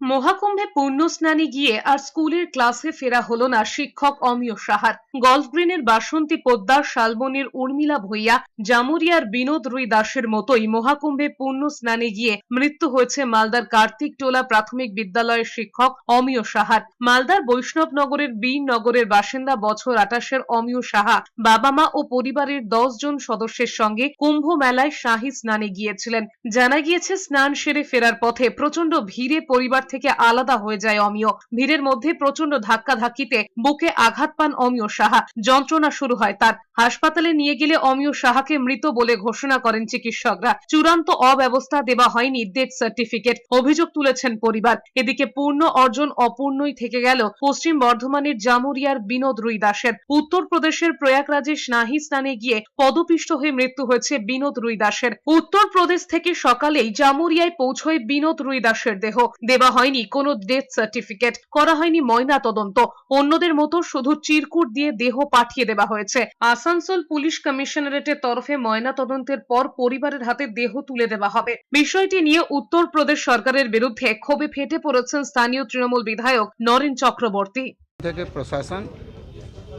মহাকুম্ভে পূর্ণ স্নানে গিয়ে আর স্কুলের ক্লাসে ফেরা হলো না শিক্ষক অমিয় সাহার। গল্ফ গ্রিনের বাসন্তী পোদ্দার শালবনির উর্মিলা ভূঁইয়া, জামুরিয়ার বিনোদ রুই দাসের মতোই মহাকুম্ভে পূর্ণ স্নানে গিয়ে মৃত্যু হয়েছে মালদার কার্তিক টোলা প্রাথমিক বিদ্যালয়ের শিক্ষক অমিয় সাহার। মালদার বৈষ্ণবনগরের বীর নগরের বাসিন্দা বছর আটাশের অমিয় সাহা বাবা মা ও পরিবারের দশ জন সদস্যের সঙ্গে কুম্ভ মেলায় শাহী স্নানে গিয়েছিলেন। জানা গিয়েছে, স্নান সেরে ফেরার পথে প্রচণ্ড ভিড়ে পরিবার থেকে আলাদা হয়ে যায় অমিয়। ভিড়ের মধ্যে প্রচণ্ড ধাক্কাধাক্কিতে বুকে আঘাত পান অমিয় সাহা। যন্ত্রণা শুরু হয় তার। হাসপাতালে নিয়ে গেলে অমিয় সাহাকে মৃত বলে ঘোষণা করেন চিকিৎসকরা। চূড়ান্ত অব্যবস্থা দেওয়া হয়নি ডেথ সার্টিফিকেট, অভিযোগ তুলেছেন পরিবার। এদিকে পূর্ণ অর্জন অপূর্ণই থেকে গেল পশ্চিম বর্ধমানের জামুরিয়ার বিনোদ রুই দাসের। উত্তরপ্রদেশের প্রয়াগরাজে স্নাহি স্নানে গিয়ে পদপিষ্ট হয়ে মৃত্যু হয়েছে বিনোদ রুই দাসের। উত্তরপ্রদেশ থেকে সকালেই জামুরিয়ায় পৌঁছয় বিনোদ রুই দাসের দেহ। দেওয়া হয়নি, কোনো ডেথ সার্টিফিকেট করা হয়নি, ময়না তদন্ত। অন্যদের মতো শুধু চিরকুট দিয়ে দেহ পাঠিয়ে দেওয়া হয়েছে। আসানসোল পুলিশ কমিশনারেটের তরফে ময়না তদন্তের পর পরিবারের হাতে দেহ তুলে দেওয়া হবে। বিষয়টি নিয়ে উত্তরপ্রদেশ সরকারের বিরুদ্ধে ক্ষোভে ফেটে পড়েছেন স্থানীয় তৃণমূল বিধায়ক নরেন চক্রবর্তী। থেকে প্রশাসন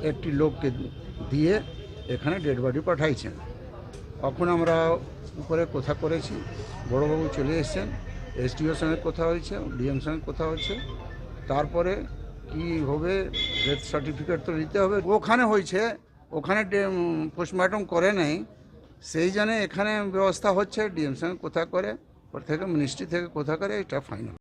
একটি লোককে দিয়ে এখানে ডেড বডি পাঠাইছেন। এখন আমরা উপরে কথা করেছি, বড়োবাবু চলে এসেছেন এসডিওর সঙ্গে কথা হয়েছে, ডিএম সঙ্গে কথা হয়েছে। তারপরে কি হবে ডেথ সার্টিফিকেট তো দিতে হবে। ওখানে হয়েছে, ওখানে পোস্টমর্টম করে নাই। সেই জন্য এখানে ব্যবস্থা হচ্ছে, ডিএম সঙ্গে কথা করে, ওর থেকে মিনিস্ট্রি থেকে কথা করে, এটা ফাইনাল